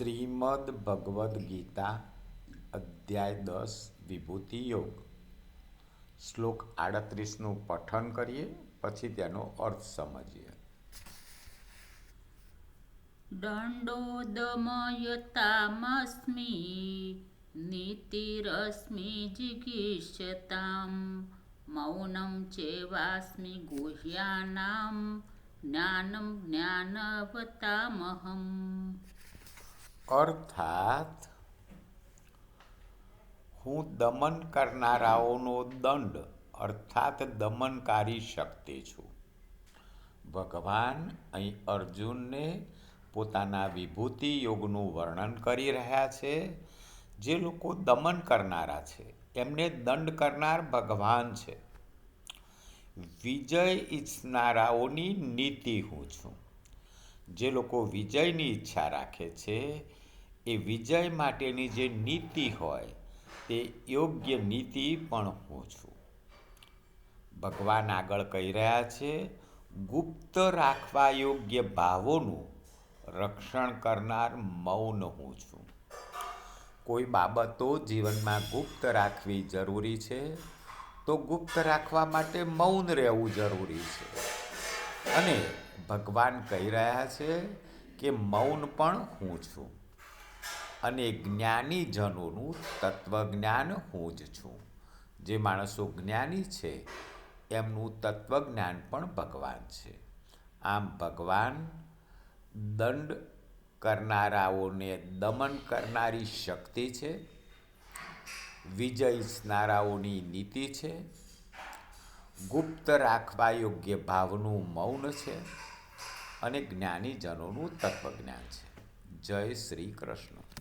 શ્રીમદ ભગવદ્ ગીતા અધ્યાય દસ, વિભૂતિ યોગ. શ્લોક આડત્રીસનું પઠન કરીએ, પછી તેનો અર્થ સમજીએ. દંડોદમયતામસ્મિ, નીતિરસ્મિ જિગીષતામ, મૌનમ ચેવાસ્મિ ગુહ્યાનામ, જ્ઞાનમ જ્ઞાનવતામહમ. અર્થાત હું દમન કરનારાઓનો દંડ, અર્થાત દમનકારી શક્તિ છું. ભગવાન અહીં અર્જુનને પોતાના વિભૂતિ યોગનું વર્ણન કરી રહ્યા છે. જે લોકો દમન કરનારા છે, એમને દંડ કરનાર ભગવાન છે. વિજય ઈચ્છનારાઓની નીતિ હું છું. જે લોકો વિજયની ઈચ્છા રાખે છે એ વિજય માટેની જે નીતિ હોય તે યોગ્ય નીતિ પણ હું છું. ભગવાન આગળ કહી રહ્યા છે, ગુપ્ત રાખવા યોગ્ય ભાવોનું રક્ષણ કરનાર મૌન હું છું. કોઈ બાબતો જીવનમાં ગુપ્ત રાખવી જરૂરી છે, તો ગુપ્ત રાખવા માટે મૌન રહેવું જરૂરી છે. અને ભગવાન કહી રહ્યા છે કે મૌન પણ હું છું. અને જ્ઞાનીજનોનું તત્વજ્ઞાન હું જ છું. જે માણસો જ્ઞાની છે, એમનું તત્વજ્ઞાન પણ ભગવાન છે. આમ ભગવાન દંડ કરનારાઓને દમન કરનારી શક્તિ છે, વિજય સ્નારાઓની નીતિ છે, ગુપ્ત રાખવા યોગ્ય ભાવનું મૌન છે અને જ્ઞાનીજનોનું તત્વજ્ઞાન છે. જય શ્રી કૃષ્ણ.